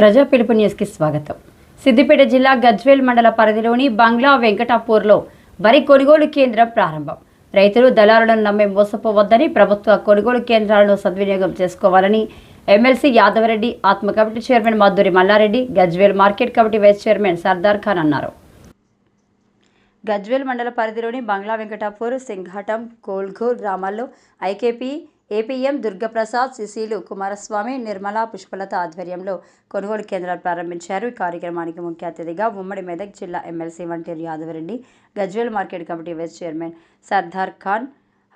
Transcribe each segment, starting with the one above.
ప్రజా పిలుపు న్యూస్కి స్వాగతం. సిద్దిపేట జిల్లా గజ్వేల్ మండల పరిధిలోని బంగ్లా వెంకటాపూర్లో వరి కొనుగోలు కేంద్రం ప్రారంభం. రైతులు దళారులను నమ్మి మోసపోవద్దని ప్రభుత్వ కొనుగోలు కేంద్రాలను సద్వినియోగం చేసుకోవాలని MLC Yadava Reddy ATMA committee chairman Madhuri Mallareddy Gajwel market committee vice chairman Sardar Khan అన్నారు. గజ్వేల్ మండల పరిధిలోని బంగ్లా వెంకటాపూర్ సింఘాటం కోల్ఘూర్ గ్రామాల్లో ఐకేపీ ఏపీఎం దుర్గప్రసాద్ సిసిలు కుమారస్వామి నిర్మలా పుష్పలత ఆధ్వర్యంలో కొనుగోలు కేంద్రాలు ప్రారంభించారు. ఈ కార్యక్రమానికి ముఖ్య అతిథిగా ఉమ్మడి మెదక్ జిల్లా ఎమ్మెల్సీ వంటి Yadavareddy Gajwel market committee vice chairman Sardar Khan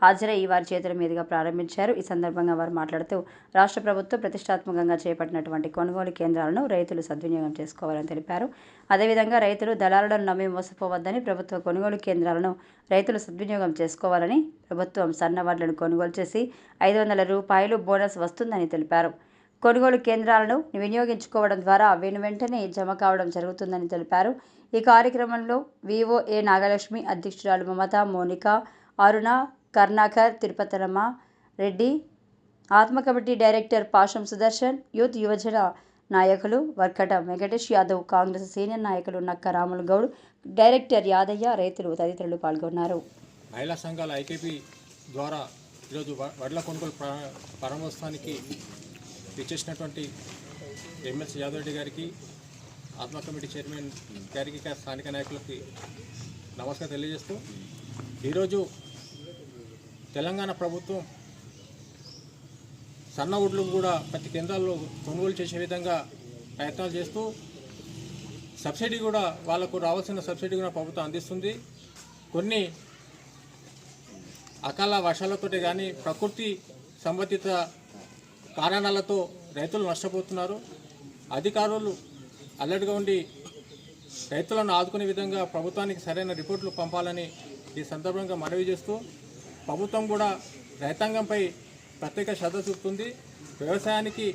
హాజరై వారి చేతుల మీదుగా ప్రారంభించారు. ఈ సందర్భంగా వారు మాట్లాడుతూ రాష్ట్ర ప్రభుత్వం ప్రతిష్టాత్మకంగా చేపట్టినటువంటి కొనుగోలు కేంద్రాలను రైతులు సద్వినియోగం చేసుకోవాలని తెలిపారు. అదేవిధంగా రైతులు దళారులను నమ్మి మోసపోవద్దని ప్రభుత్వ కొనుగోలు కేంద్రాలను రైతులు సద్వినియోగం చేసుకోవాలని ప్రభుత్వం సన్నవాళ్ళను కొనుగోలు చేసి ఐదు వందల రూపాయలు బోనస్ వస్తుందని తెలిపారు. కొనుగోలు కేంద్రాలను వినియోగించుకోవడం ద్వారా వెను వెంటనే జమ కావడం జరుగుతుందని తెలిపారు. ఈ కార్యక్రమంలో వివోఏ నాగలక్ష్మి అధ్యక్షురాలు Mamata Monika Aruna Karunakar Tirupatamma Reddy ATMA committee director Pasham Sudarshan youth యువజన నాయకులు వర్కట వెంకటేష్ యాదవ్ కాంగ్రెస్ సీనియర్ నాయకులు నక్క రాములు గౌడ్ డైరెక్టర్ యాదయ్య రైతులు తదితరులు పాల్గొన్నారు. మహిళా సంఘాల ఐకేపీ ద్వారా ఈరోజు వడ్ల కొనుగోలు ప్రారంభోత్సవానికి ఇచ్చేసినటువంటి ఎమ్మెల్సీ యాదవ్ రెడ్డి గారికి ఆత్మ కమిటీ చైర్మన్ గారికి స్థానిక నాయకులకి నమస్కారం తెలియజేస్తూ ఈరోజు తెలంగాణ ప్రభుత్వం సన్న ఒడ్లు కూడా ప్రతి కేంద్రాల్లో కొనుగోలు చేసే విధంగా ప్రయత్నాలు చేస్తూ సబ్సిడీ కూడా వాళ్ళకు రావాల్సిన సబ్సిడీ కూడా ప్రభుత్వం అందిస్తుంది. కొన్ని అకాల వర్షాలతోటి కానీ ప్రకృతి సంబంధిత కారణాలతో రైతులు నష్టపోతున్నారు. అధికారులు అలర్ట్గా ఉండి రైతులను ఆదుకునే విధంగా ప్రభుత్వానికి సరైన రిపోర్టులు పంపాలని ఈ సందర్భంగా మనవి చేస్తూ ప్రభుత్వం కూడా రైతాంగంపై ప్రత్యేక శ్రద్ధ చూపుతుంది. వ్యవసాయానికి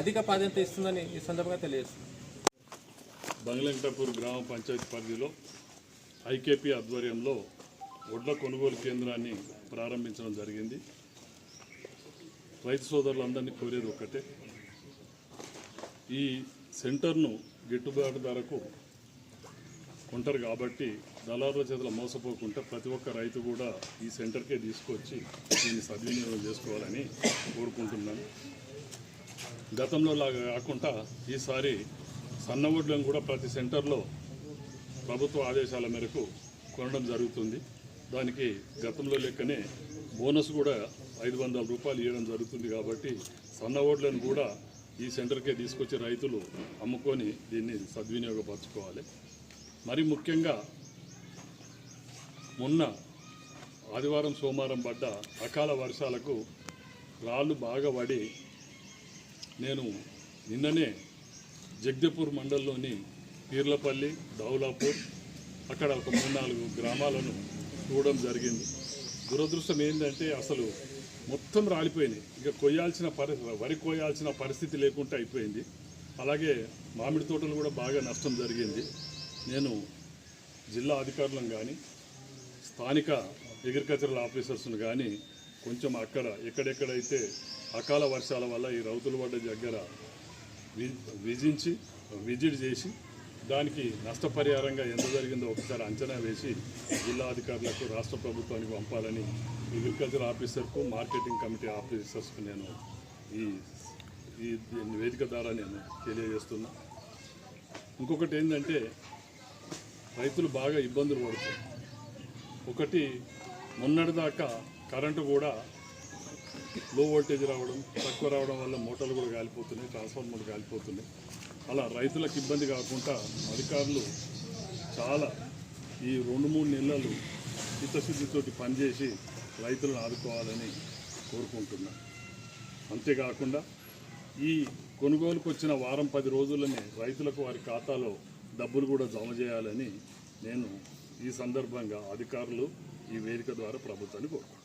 అధిక ప్రాధాన్యత ఇస్తుందని ఈ సందర్భంగా తెలియజేస్తుంది. బంగ్లంకటాపూర్ గ్రామ పంచాయతీ పరిధిలో ఐకేపీ ఆధ్వర్యంలో వడ్ల కొనుగోలు కేంద్రాన్ని ప్రారంభించడం జరిగింది. రైతు సోదరులందరినీ కోరేది ఒకటే ఈ సెంటర్ను గిట్టుబాటు ధరకు ఉంటారు కాబట్టి దళారుల చేతుల మోసపోకుండా ప్రతి ఒక్క రైతు కూడా ఈ సెంటర్కే తీసుకొచ్చి దీన్ని సద్వినియోగం చేసుకోవాలని కోరుకుంటున్నాను. గతంలో లాగా కాకుండా ఈసారి సన్నవడ్లను కూడా ప్రతి సెంటర్లో ప్రభుత్వ ఆదేశాల మేరకు కొనడం జరుగుతుంది. దానికి గతంలో లెక్కనే బోనస్ కూడా ఐదు వందల రూపాయలు ఇవ్వడం జరుగుతుంది కాబట్టి సన్న ఓడ్లను కూడా ఈ సెంటర్కే తీసుకొచ్చి రైతులు అమ్ముకొని దీన్ని సద్వినియోగపరచుకోవాలి. మరి ముఖ్యంగా మొన్న ఆదివారం సోమవారం పడ్డ అకాల వర్షాలకు రాళ్ళు బాగా పడి నేను నిన్ననే జగదపూర్ మండలంలోని పీర్లపల్లి దౌలాపూర్ అక్కడ ఒక మూడు నాలుగు గ్రామాలను చూడడం జరిగింది. దురదృష్టం ఏంటంటే అసలు మొత్తం రాలిపోయినాయి. ఇక కొయ్యాల్సిన పరిస్థితి వరి కోయాల్సిన పరిస్థితి లేకుండా అయిపోయింది. అలాగే మామిడి తోటలు కూడా బాగా నష్టం జరిగింది. నేను జిల్లా అధికారులను కానీ స్థానిక అగ్రికల్చరల్ ఆఫీసర్స్ను కానీ కొంచెం అక్కడ ఎక్కడెక్కడైతే అకాల వర్షాల వల్ల ఈ రౌతులు పడ్డ దగ్గర వి- విజించి విజిట్ చేసి దానికి నష్టపరిహారంగా ఎంత జరిగిందో ఒకసారి అంచనా వేసి జిల్లా అధికారులకు రాష్ట్ర ప్రభుత్వానికి పంపాలని అగ్రికల్చర్ ఆఫీసర్కు మార్కెటింగ్ కమిటీ ఆఫీసర్స్కు నేను ఈ ఈ దీని వేదిక ద్వారా నేను తెలియజేస్తున్నా. ఇంకొకటి ఏంటంటే రైతులు బాగా ఇబ్బందులు పడుతున్నారు. ఒకటి మొన్నటిదాకా కరెంటు కూడా లో వోల్టేజ్ రావడం తక్కువ రావడం వల్ల మోటార్లు కూడా కాలిపోతున్నాయి ట్రాన్స్ఫార్మర్లు కాలిపోతున్నాయి. అలా రైతులకు ఇబ్బంది కాకుండా అధికారులు చాలా ఈ రెండు మూడు నెలలు చిత్తశుద్ధితోటి పనిచేసి రైతులను ఆదుకోవాలని కోరుకుంటున్నా. అంతేకాకుండా ఈ కొనుగోలుకు వచ్చిన వారం పది రోజుల్లోనే రైతులకు వారి ఖాతాలో డబ్బులు కూడా జమ చేయాలని నేను ఈ సందర్భంగా అధికారులు ఈ వేదిక ద్వారా ప్రభుత్వాన్ని కోరుకుంటున్నాను.